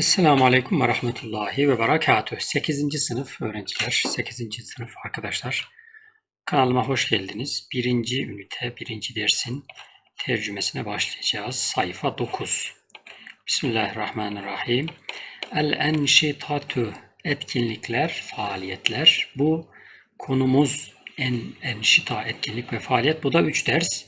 Esselamu Aleyküm ve Rahmetullahi ve Berekatuhu. 8. sınıf öğrenciler, 8. sınıf arkadaşlar. Kanalıma hoş geldiniz. Birinci ünite, birinci dersin tercümesine başlayacağız. Sayfa 9. Bismillahirrahmanirrahim. El-enşitatu, etkinlikler, faaliyetler. Bu konumuz en enşita, etkinlik ve faaliyet. Bu da 3 ders.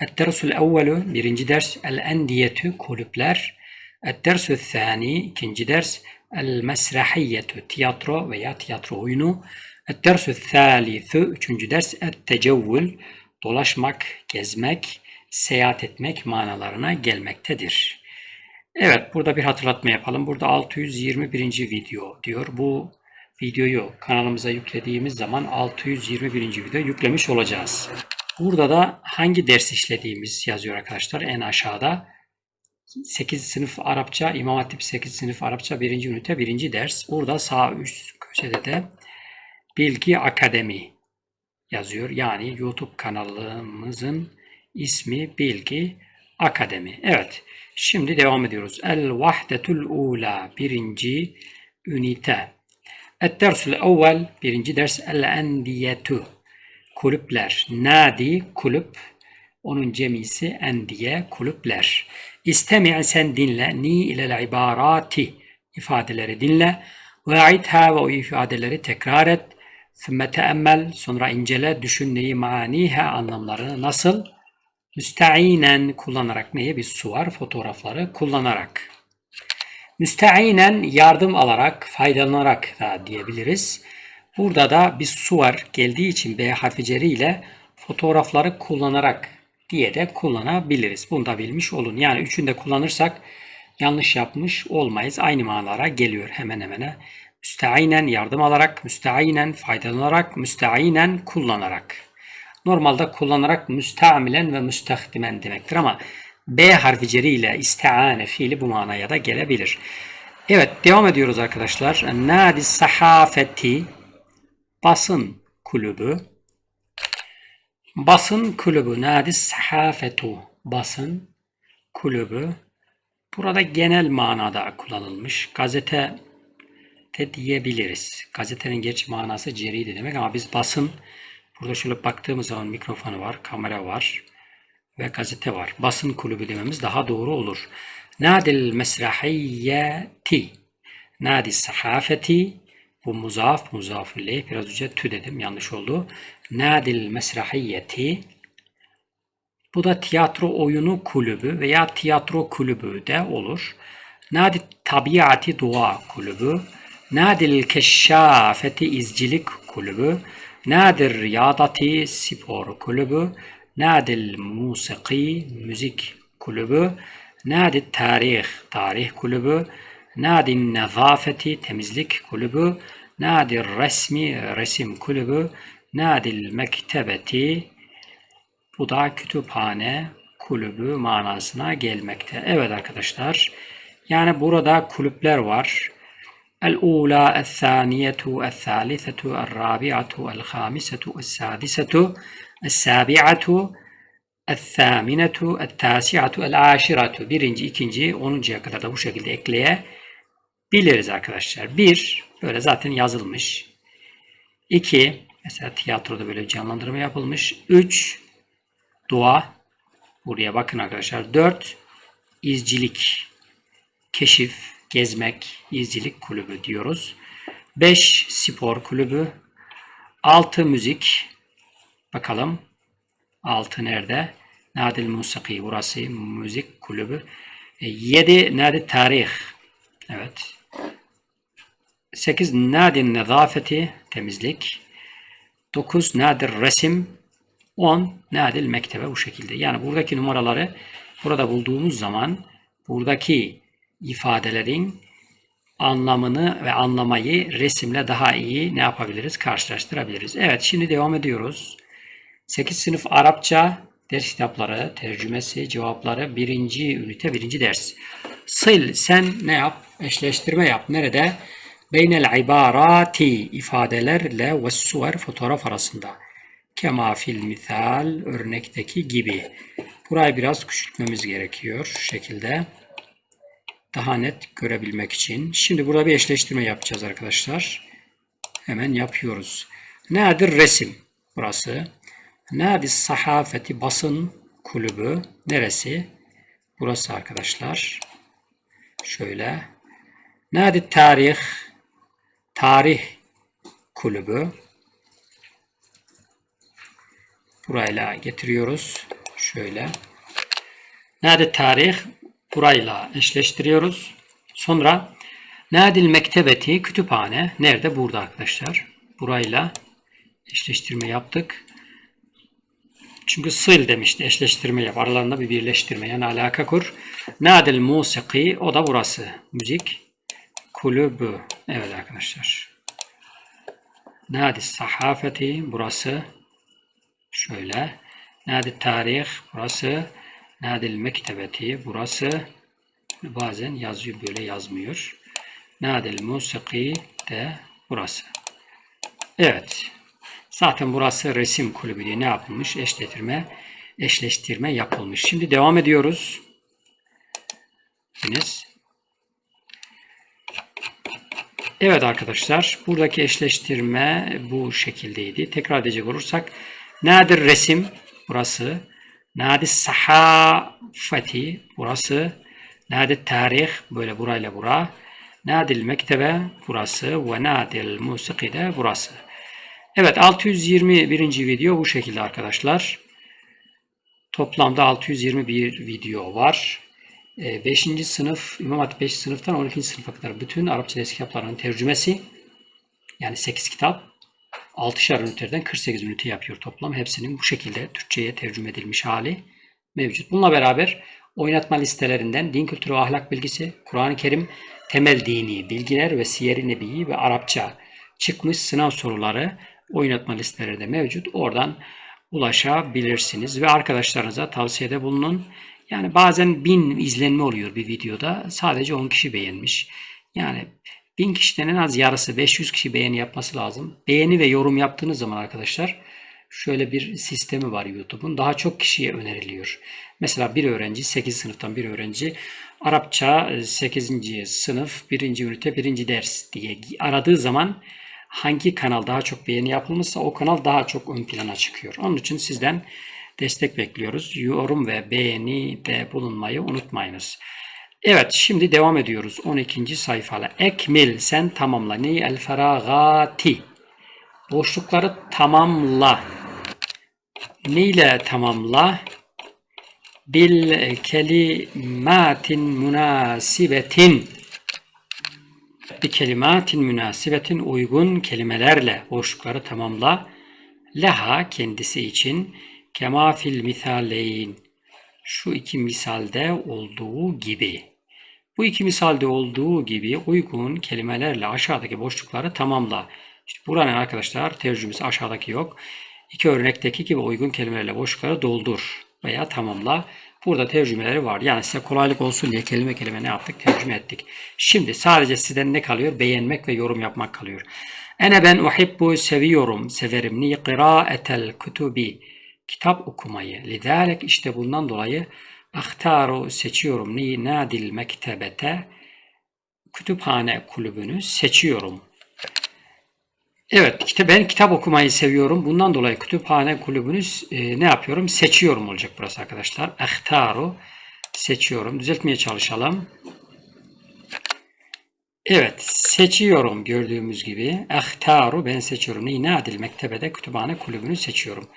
Et-dersul evvelu, birinci ders. El-endiyetü, kulüpler. الدرس الثاني ikinci ders المسرحية tiyatro veya tiyatro oyunu الدرس الثالث üçüncü ders التجول dolaşmak, gezmek, seyahat etmek manalarına gelmektedir. Evet burada bir hatırlatma yapalım. Burada 621. video diyor. Bu videoyu kanalımıza yüklediğimiz zaman 621. video yüklemiş olacağız. Burada da hangi ders işlediğimiz yazıyor arkadaşlar en aşağıda. 8 sınıf Arapça, İmam Hatip 8 sınıf Arapça 1. ünite 1. ders. Burada sağ üst köşede de Bilgi Akademi yazıyor. Yani YouTube kanalımızın ismi Bilgi Akademi. Evet. Şimdi devam ediyoruz. El Vahdetul Ula birinci ünite. Et dersul evvel birinci ders el endiyetu kulüpler. Nadi kulüp onun cemisi endiye kulüpler. İstemi' sen dinle. Ni ilel ibarati ifadeleri dinle. Ve aitha ve o ifadeleri tekrar et. Sümme teemmel sonra incele, düşün neyi maniha anlamlarını nasıl? Müsteinen kullanarak neye bir su var? Fotoğrafları kullanarak. Müsteinen yardım alarak, faydalanarak da diyebiliriz. Burada da bir su var geldiği için B harfi ile fotoğrafları kullanarak diye de kullanabiliriz. Bunu da bilmiş olun. Yani üçünde kullanırsak yanlış yapmış olmayız. Aynı manalara geliyor hemen hemen. Müsteinen yardım alarak, müsteinen faydalanarak, müsteinen kullanarak. Normalde kullanarak müstamilen ve müstahdimen demektir ama B harfi ile istiane fiili bu manaya da gelebilir. Evet devam ediyoruz arkadaşlar. Nadi sahafeti basın kulübü Basın kulübü, nadi sahafetu, basın kulübü. Burada genel manada kullanılmış. Gazete de diyebiliriz. Gazetenin geç manası ceride demek ama biz basın, burada şöyle baktığımız zaman mikrofonu var, kamera var ve gazete var. Basın kulübü dememiz daha doğru olur. Nadil mesrahiyyeti, nadi sahafeti, bu muzaf, muzaf Biraz önce tü dedim, yanlış oldu. Nadil mesrahiyeti. Bu da tiyatro oyunu kulübü veya tiyatro kulübü de olur. Nadi tabiati dua kulübü. Nadil keşşafeti izcilik kulübü. Nadir riyadati spor kulübü. Nadil musiki müzik kulübü. Nadi tarih tarih kulübü. Nadi nezafeti temizlik kulübü. Nadi resmi resim kulübü. Nadil mektebeti bu da kütüphane kulübü manasına gelmekte. Evet arkadaşlar. Yani burada kulüpler var. El-ula, el-thaniyetu, el-thalithetu, el-rabi'atu, el-khamisetu, el-sadisetu, el-sabi'atu, el-thaminatu, el-tasi'atu, el-aşiratu. Birinci, ikinci, onuncuya kadar da bu şekilde ekleyebiliriz arkadaşlar. Bir, böyle zaten yazılmış. İki, Mesela tiyatroda böyle canlandırma yapılmış. 3 dua. Buraya bakın arkadaşlar. 4 izcilik. Keşif, gezmek, izcilik kulübü diyoruz. 5 spor kulübü. 6 müzik. Bakalım. 6 nerede? Nadil Musiki burası müzik kulübü. 7 e, Nadi Tarih. Evet. 8 Nadi Nezafeti temizlik. 9 nadir resim, 10 nadir mektebe bu şekilde. Yani buradaki numaraları burada bulduğumuz zaman buradaki ifadelerin anlamını ve anlamayı resimle daha iyi ne yapabiliriz? Karşılaştırabiliriz. Evet şimdi devam ediyoruz. 8 sınıf Arapça ders kitapları, tercümesi, cevapları birinci ünite, birinci ders. Sil sen ne yap? Eşleştirme yap. Nerede? Beynel ibarati ifadelerle ve suver fotoğraf arasında. Kema fil misal örnekteki gibi. Burayı biraz küçültmemiz gerekiyor şu şekilde. daha net görebilmek için. Şimdi burada bir eşleştirme yapacağız arkadaşlar. Hemen yapıyoruz. Nedir resim? Burası. Nedir sahafeti basın kulübü? Neresi? Burası arkadaşlar. Şöyle. Nedir tarih? Tarih kulübü. Burayla getiriyoruz. Şöyle. Nerede tarih? Burayla eşleştiriyoruz. Sonra Nadil Mektebeti kütüphane. Nerede? Burada arkadaşlar. Burayla eşleştirme yaptık. Çünkü sil demişti. Eşleştirme yap. Aralarında bir birleştirme. Yani alaka kur. Nadil Musiki. O da burası. Müzik kulübü. Evet arkadaşlar. Nadi Sahafeti. Burası. Şöyle. Nadi Tarih. Burası. Nadil Mektebeti. Burası. Bazen yazıyor böyle yazmıyor. Nadil Musiki de burası. Evet. Zaten burası resim kulübü diye ne yapılmış? Eşleştirme, eşleştirme yapılmış. Şimdi devam ediyoruz. Deniz. Evet arkadaşlar. Buradaki eşleştirme bu şekildeydi. Tekrar edecek olursak. Nadir resim. Burası. Nadir sahafeti. Burası. Nadir tarih. Böyle burayla bura. Nadil mektebe burası ve nadil musiki de burası. Evet 621. video bu şekilde arkadaşlar. Toplamda 621 video var. 5. sınıf, İmam Hatip 5. sınıftan 12. sınıfa kadar bütün Arapça ders kitaplarının tercümesi yani 8 kitap 6'şar üniteden 48 ünite yapıyor toplam. Hepsinin bu şekilde Türkçe'ye tercüme edilmiş hali mevcut. Bununla beraber oynatma listelerinden din kültürü ahlak bilgisi, Kur'an-ı Kerim, temel dini bilgiler ve siyer-i nebiyi ve Arapça çıkmış sınav soruları oynatma listeleri de mevcut. Oradan ulaşabilirsiniz ve arkadaşlarınıza tavsiyede bulunun. Yani bazen bin izlenme oluyor bir videoda. Sadece 10 kişi beğenmiş. Yani bin kişiden en az yarısı 500 kişi beğeni yapması lazım. Beğeni ve yorum yaptığınız zaman arkadaşlar şöyle bir sistemi var YouTube'un. Daha çok kişiye öneriliyor. Mesela bir öğrenci 8 sınıftan bir öğrenci Arapça 8. sınıf 1. ünite 1. ders diye aradığı zaman hangi kanal daha çok beğeni yapılmışsa o kanal daha çok ön plana çıkıyor. Onun için sizden destek bekliyoruz. Yorum ve beğeni de bulunmayı unutmayınız. Evet şimdi devam ediyoruz 12. sayfayla. Ekmil sen tamamla. Neyi? El feragati. Boşlukları tamamla. Neyle tamamla? Bil kelimatin münasibetin. Bir kelimatin münasibetin uygun kelimelerle boşlukları tamamla. Leha kendisi için kema fil. Şu iki misalde olduğu gibi. Bu iki misalde olduğu gibi uygun kelimelerle aşağıdaki boşlukları tamamla. İşte buranın arkadaşlar tercümesi aşağıdaki yok. İki örnekteki gibi uygun kelimelerle boşlukları doldur veya tamamla. Burada tercümeleri var. Yani size kolaylık olsun diye kelime kelime ne yaptık? Tercüme ettik. Şimdi sadece sizden ne kalıyor? Beğenmek ve yorum yapmak kalıyor. Ene ben uhibbu seviyorum, severim. Ni qira'etel kutubi. Kitap okumayı. Lidalik işte bundan dolayı ahtaru seçiyorum. Ni nadil mektebete. Kütüphane kulübünü seçiyorum. Evet, ben kitap okumayı seviyorum. Bundan dolayı kütüphane kulübünü e, ne yapıyorum? Seçiyorum olacak burası arkadaşlar. Ehtaru seçiyorum. Düzeltmeye çalışalım. Evet, seçiyorum gördüğümüz gibi. Ehtaru ben seçiyorum. Ninadil mektebede kütüphane kulübünü seçiyorum.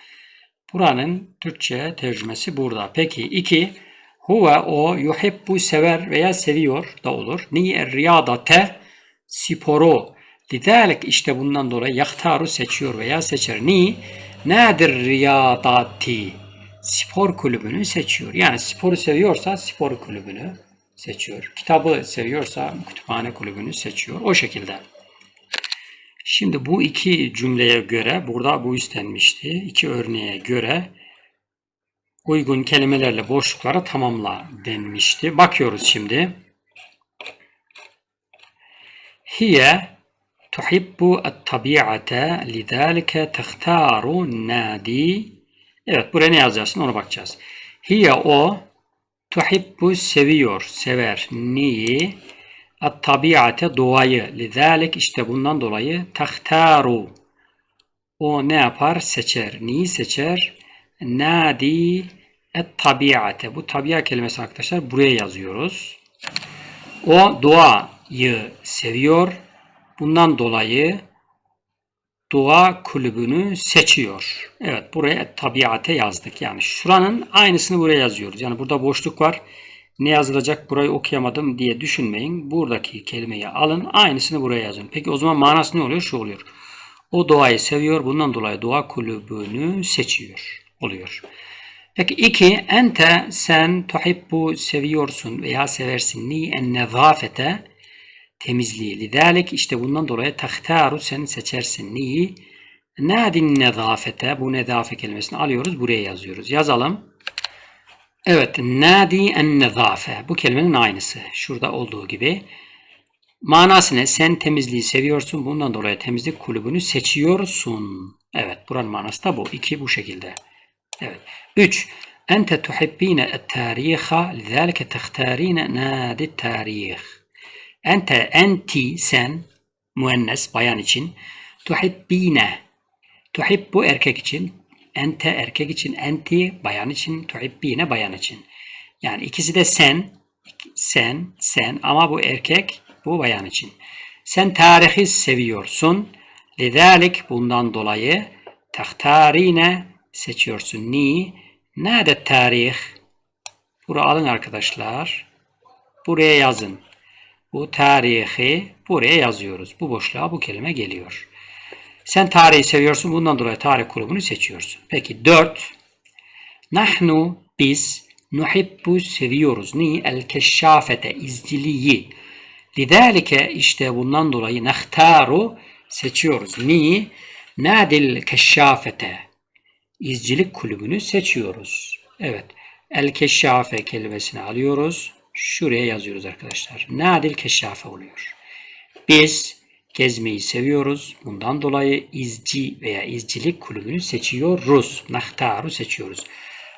Buranın Türkçe tercümesi burada. Peki iki Huve o yuhibbu sever veya seviyor da olur. Ni riyadate sporu Lidalik işte bundan dolayı yaktaru seçiyor veya seçer. Ni? Nedir riyadati? Spor kulübünü seçiyor. Yani sporu seviyorsa spor kulübünü seçiyor. Kitabı seviyorsa kütüphane kulübünü seçiyor. O şekilde. Şimdi bu iki cümleye göre burada bu istenmişti. İki örneğe göre uygun kelimelerle boşlukları tamamla denmişti. Bakıyoruz şimdi. Hiye tuhibbu et-tabi'ate lidâlike tehtaru nadi. Evet buraya ne yazacaksın ona bakacağız. Hiye o Tuhibbu seviyor, sever. Neyi? At tabiate doğayı. Lidalik işte bundan dolayı tahtaru. O ne yapar? Seçer. Neyi seçer? Nadi et tabiate. Bu tabiat kelimesi arkadaşlar buraya yazıyoruz. O doğayı seviyor. Bundan dolayı dua kulübünü seçiyor. Evet buraya tabiate yazdık. Yani şuranın aynısını buraya yazıyoruz. Yani burada boşluk var. Ne yazılacak burayı okuyamadım diye düşünmeyin. Buradaki kelimeyi alın aynısını buraya yazın. Peki o zaman manası ne oluyor? Şu oluyor. O doğayı seviyor. Bundan dolayı dua kulübünü seçiyor. Oluyor. Peki iki, ente sen tuhibbu seviyorsun veya seversin. Ni en nezafete temizliği. Lidalik işte bundan dolayı tahtaru sen seçersin. Niyi? Nadin nezafete bu nezafe kelimesini alıyoruz buraya yazıyoruz. Yazalım. Evet nadi en nezafe bu kelimenin aynısı. Şurada olduğu gibi. Manası ne? Sen temizliği seviyorsun. Bundan dolayı temizlik kulübünü seçiyorsun. Evet buranın manası da bu. İki bu şekilde. Evet. Üç. Ente tuhibbine et tariha lidhalike tehtarine nadi tarih. Ente, enti, sen, müennes, bayan için. Tuhibbine. Tuhibbu erkek için. Ente erkek için. Enti bayan için. Tuhibbine bayan için. Yani ikisi de sen, sen, sen ama bu erkek, bu bayan için. Sen tarihi seviyorsun. Lidalik bundan dolayı tahtarine seçiyorsun. Ni? Nerede tarih? Buraya alın arkadaşlar. Buraya yazın. Bu tarihi buraya yazıyoruz. Bu boşluğa bu kelime geliyor. Sen tarihi seviyorsun. Bundan dolayı tarih grubunu seçiyorsun. Peki 4. Nahnu biz nuhibbu seviyoruz. Ni? El keşşafete izciliği. Lidalike işte bundan dolayı nahtaru seçiyoruz. Ni? Nadil keşşafete izcilik kulübünü seçiyoruz. Evet. El keşşafe kelimesini alıyoruz. Şuraya yazıyoruz arkadaşlar. Nadil keşşafe oluyor. Biz gezmeyi seviyoruz. Bundan dolayı izci veya izcilik kulübünü seçiyoruz. Nahtaru seçiyoruz.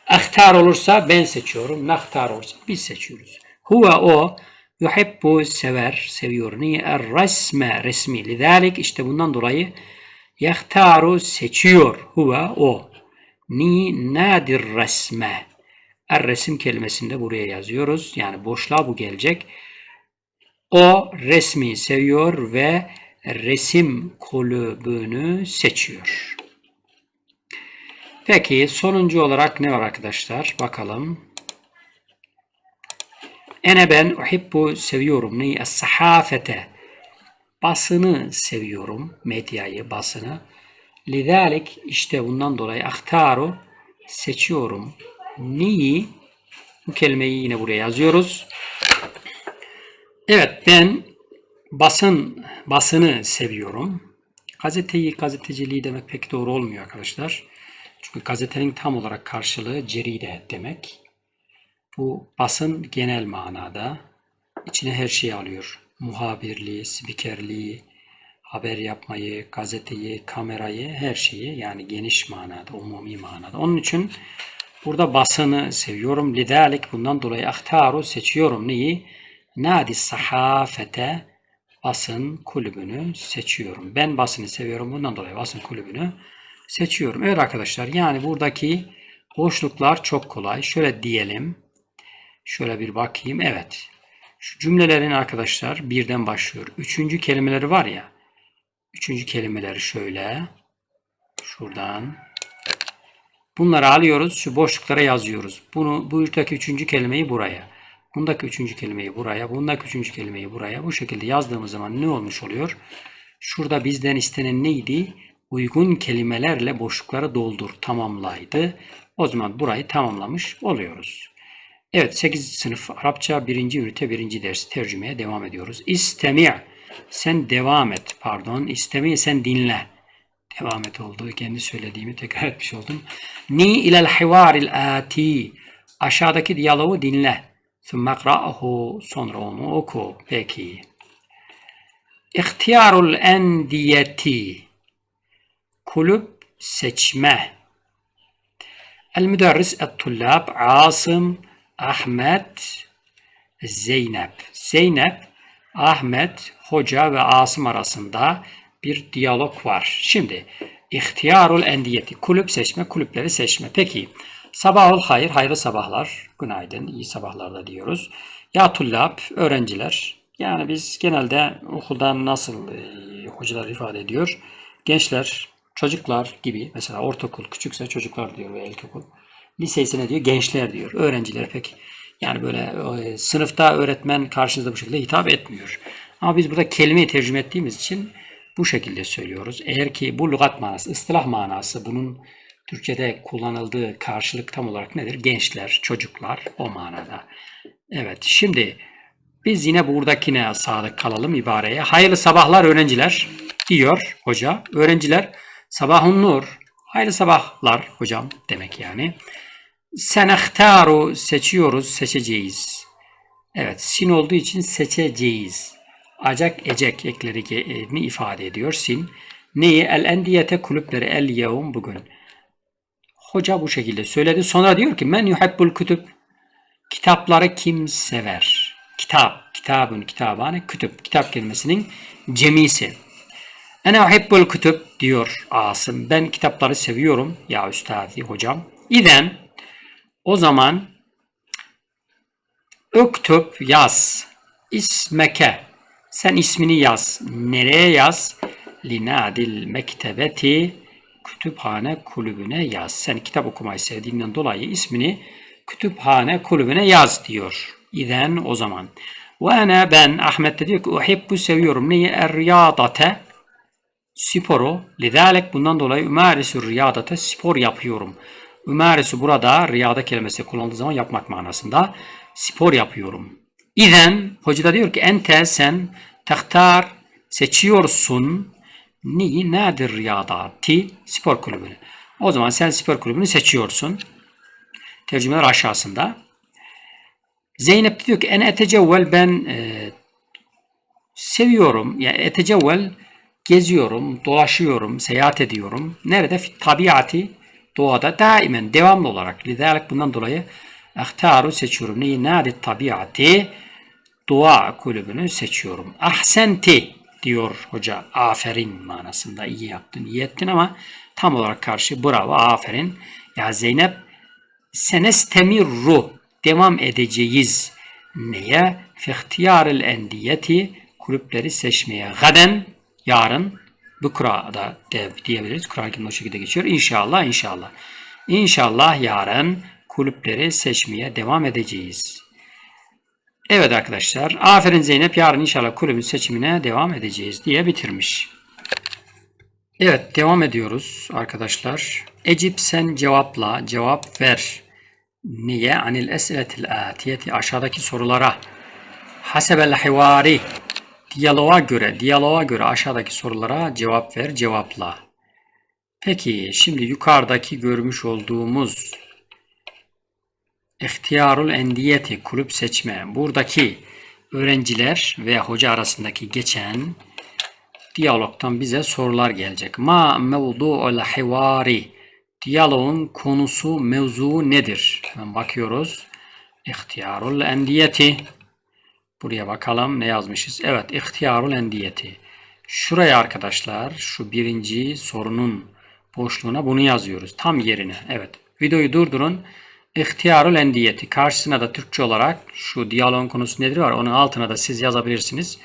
Ahtar olursa ben seçiyorum. Nahtar olursa biz seçiyoruz. Huve o yuhibbu sever, seviyor. Niye? Resme resmi. Lidalik işte bundan dolayı yahtaru seçiyor. Huve o. Ni nadir resme. Er resim kelimesini buraya yazıyoruz. Yani boşluğa bu gelecek. O resmi seviyor ve resim kulübünü seçiyor. Peki sonuncu olarak ne var arkadaşlar? Bakalım. Ene ben uhibbu seviyorum. Neyi? Es-sahafete. Basını seviyorum. Medyayı, basını. Lidalik işte bundan dolayı aktaru seçiyorum. Neyi? Bu kelimeyi yine buraya yazıyoruz. Evet ben basın basını seviyorum. Gazeteyi, gazeteciliği demek pek doğru olmuyor arkadaşlar. Çünkü gazetenin tam olarak karşılığı ceride demek. Bu basın genel manada içine her şeyi alıyor. Muhabirliği, spikerliği, haber yapmayı, gazeteyi, kamerayı, her şeyi yani geniş manada, umumi manada. Onun için burada basını seviyorum. Lidalik bundan dolayı ahtaru seçiyorum. Neyi? Nadi sahafete basın kulübünü seçiyorum. Ben basını seviyorum. Bundan dolayı basın kulübünü seçiyorum. Evet arkadaşlar yani buradaki boşluklar çok kolay. Şöyle diyelim. Şöyle bir bakayım. Evet. Şu cümlelerin arkadaşlar birden başlıyor. Üçüncü kelimeleri var ya. Üçüncü kelimeleri şöyle. Şuradan. Bunları alıyoruz. Şu boşluklara yazıyoruz. Bunu, bu buradaki üçüncü kelimeyi buraya. Bundaki üçüncü kelimeyi buraya. Bundaki üçüncü kelimeyi buraya. Bu şekilde yazdığımız zaman ne olmuş oluyor? Şurada bizden istenen neydi? Uygun kelimelerle boşlukları doldur, tamamlaydı. O zaman burayı tamamlamış oluyoruz. Evet 8. sınıf Arapça 1. ünite 1. ders tercümeye devam ediyoruz. İstemi' sen devam et pardon. İstemi sen dinle. Devam et oldu. Kendi söylediğimi tekrar etmiş oldum. Ni ilel hivaril ati. Aşağıdaki diyaloğu dinle. ثُمَّ اقْرَأَهُ Sonra onu oku. Peki. İhtiyarul endiyeti. Kulüp seçme. El müderris et tullab Asım Ahmet Zeynep. Zeynep, Ahmet, Hoca ve Asım arasında bir diyalog var. Şimdi ihtiyarul endiyeti. Kulüp seçme, kulüpleri seçme. Peki sabahul hayır, hayırlı sabahlar. Günaydın, iyi sabahlar da diyoruz. Ya tullab, öğrenciler. Yani biz genelde okuldan nasıl e, hocalar ifade ediyor? Gençler, çocuklar gibi mesela ortaokul küçükse çocuklar diyor ve ilkokul. Lise ise ne diyor? Gençler diyor. Öğrenciler pek yani böyle e, sınıfta öğretmen karşınızda bu şekilde hitap etmiyor. Ama biz burada kelimeyi tercüme ettiğimiz için bu şekilde söylüyoruz. Eğer ki bu lügat manası, ıstılah manası bunun Türkçe'de kullanıldığı karşılık tam olarak nedir? Gençler, çocuklar o manada. Evet şimdi biz yine buradakine sadık kalalım ibareye. Hayırlı sabahlar öğrenciler diyor hoca. Öğrenciler sabahun nur. Hayırlı sabahlar hocam demek yani. Senehtaru seçiyoruz, seçeceğiz. Evet, sin olduğu için seçeceğiz. Acak ecek eklerini ifade ediyor sin. Neyi? El endiyete kulüpleri el yevm bugün. Hoca bu şekilde söyledi. Sonra diyor ki men yuhibbul kütüb. Kitapları kim sever? Kitap, kitabın, kitabane, kütüp. Kitap kelimesinin cemisi. Ene uhibbul kütüb diyor Asım. Ben kitapları seviyorum ya üstadi hocam. İden o zaman öktüp yaz. İsmeke. Sen ismini yaz. Nereye yaz? Linadil mektebeti kütüphane kulübüne yaz. Sen kitap okumayı sevdiğinden dolayı ismini kütüphane kulübüne yaz diyor. İden o zaman. Ve ana ben Ahmet de diyor ki uhibbu seviyorum. Neyi? Er riyadate sporu. Lidalik bundan dolayı ümarisu riyadate spor yapıyorum. Ümarisu burada riyada kelimesi kullanıldığı zaman yapmak manasında spor yapıyorum. İzen hoca da diyor ki ente sen tahtar seçiyorsun neyi nedir riyadati spor kulübünü. O zaman sen spor kulübünü seçiyorsun. Tercümeler aşağısında. Zeynep diyor ki en etecevvel ben e, seviyorum. Yani etecevvel geziyorum, dolaşıyorum, seyahat ediyorum. Nerede? Tabiati doğada daimen devamlı olarak. Lidalik bundan dolayı ahtaru seçiyorum. Neyi? Nadi tabiati doğa kulübünü seçiyorum. Ahsenti diyor hoca. Aferin manasında iyi yaptın, iyi ettin ama tam olarak karşı bravo, aferin. Ya Zeynep senestemirru devam edeceğiz. Neye? Fihtiyaril endiyeti kulüpleri seçmeye. Gaden yarın Bukra da diyebiliriz. Kur'an-ı Kerim'de o şekilde geçiyor. İnşallah inşallah. İnşallah yarın kulüpleri seçmeye devam edeceğiz. Evet arkadaşlar. Aferin Zeynep. Yarın inşallah kulübün seçimine devam edeceğiz diye bitirmiş. Evet devam ediyoruz arkadaşlar. Ecip sen cevapla cevap ver. Niye? Anil eseletil atiyeti aşağıdaki sorulara. Hasebel hivari Diyaloğa göre, diyaloğa göre aşağıdaki sorulara cevap ver, cevapla. Peki şimdi yukarıdaki görmüş olduğumuz ihtiyarul endiyeti kulüp seçme. Buradaki öğrenciler ve hoca arasındaki geçen diyalogtan bize sorular gelecek. Ma mevdu'ul hivari Diyaloğun konusu, mevzu nedir? Hemen bakıyoruz. İhtiyarul endiyeti Buraya bakalım ne yazmışız. Evet, ihtiyarul endiyeti. Şuraya arkadaşlar, şu birinci sorunun boşluğuna bunu yazıyoruz. Tam yerine. Evet. Videoyu durdurun. İhtiyarul endiyeti. Karşısına da Türkçe olarak şu diyaloğun konusu nedir var. Onun altına da siz yazabilirsiniz.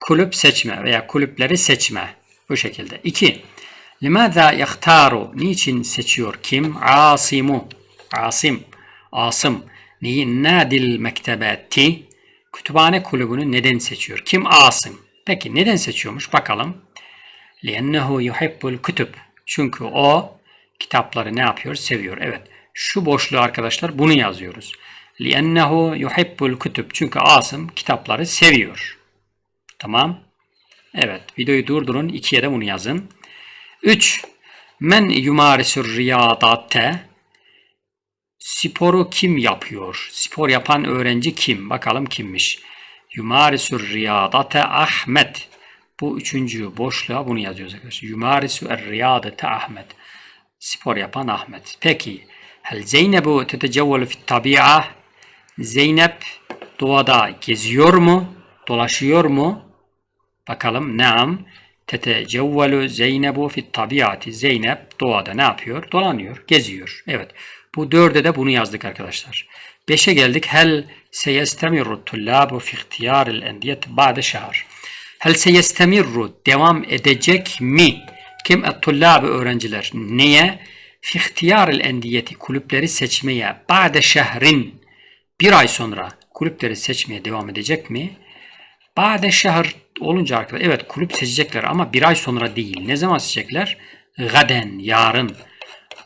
Kulüp seçme veya kulüpleri seçme. Bu şekilde. 2. Limada yahtaru? Niçin seçiyor? Kim? Asimu. Asim. Asım. Niye? Nadil mektebeti. Kütüphane kulübünü neden seçiyor? Kim Asım? Peki neden seçiyormuş? Bakalım. لِأَنَّهُ يُحِبُّ kütüp. Çünkü o kitapları ne yapıyor? Seviyor. Evet. Şu boşluğu arkadaşlar bunu yazıyoruz. لِأَنَّهُ يُحِبُّ kütüp. Çünkü Asım kitapları seviyor. Tamam. Evet. Videoyu durdurun. İkiye de bunu yazın. 3. Men yumarisur riyadate Sporu kim yapıyor? Spor yapan öğrenci kim? Bakalım kimmiş? Yumarisur riyadate Ahmet. Bu üçüncü boşluğa bunu yazıyoruz arkadaşlar. Yumarisu er riyadete Ahmet. Spor yapan Ahmet. Peki. Hel Zeynebu tetecevvelu fit tabi'a? Zeynep doğada geziyor mu? Dolaşıyor mu? Bakalım. Naam. Tetecevvelu Zeynebu fit tabiati. Zeynep doğada ne yapıyor? Dolanıyor, geziyor. Evet. Bu dörde de bunu yazdık arkadaşlar. Beşe geldik. Hel seyestemirru tullabu fi ihtiyaril endiyet ba'de şahar. Hel seyestemirru devam edecek mi? Kim et-tullabı öğrenciler? Neye? Fi ihtiyaril endiyeti kulüpleri seçmeye ba'de şehrin bir ay sonra kulüpleri seçmeye devam edecek mi? Bade şehir olunca arkadaşlar evet kulüp seçecekler ama bir ay sonra değil. Ne zaman seçecekler? Gaden, yarın.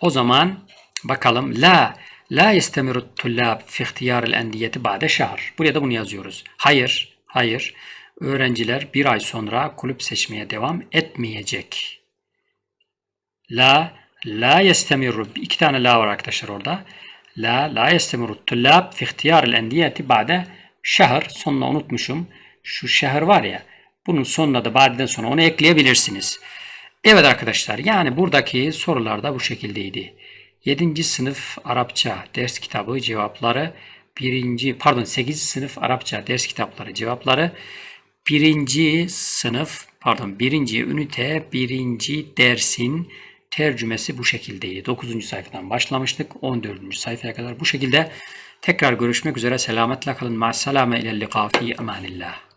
O zaman bakalım la la yestemiru tullab fi ihtiyaril endiyeti bade şehir. Buraya da bunu yazıyoruz. Hayır, hayır. Öğrenciler bir ay sonra kulüp seçmeye devam etmeyecek. La la yestemiru iki tane la var arkadaşlar orada. La la yestemiru tullab fi ihtiyaril endiyeti ba'de şehir. Sonuna unutmuşum. Şu şehir var ya. Bunun sonuna da ba'den sonra onu ekleyebilirsiniz. Evet arkadaşlar yani buradaki sorular da bu şekildeydi. 7. sınıf Arapça ders kitabı cevapları birinci pardon 8. sınıf Arapça ders kitapları cevapları birinci sınıf pardon birinci ünite birinci dersin tercümesi bu şekildeydi. 9. sayfadan başlamıştık. 14. sayfaya kadar bu şekilde tekrar görüşmek üzere. Selametle kalın. Ma'as salame ile liqa fi emanillah.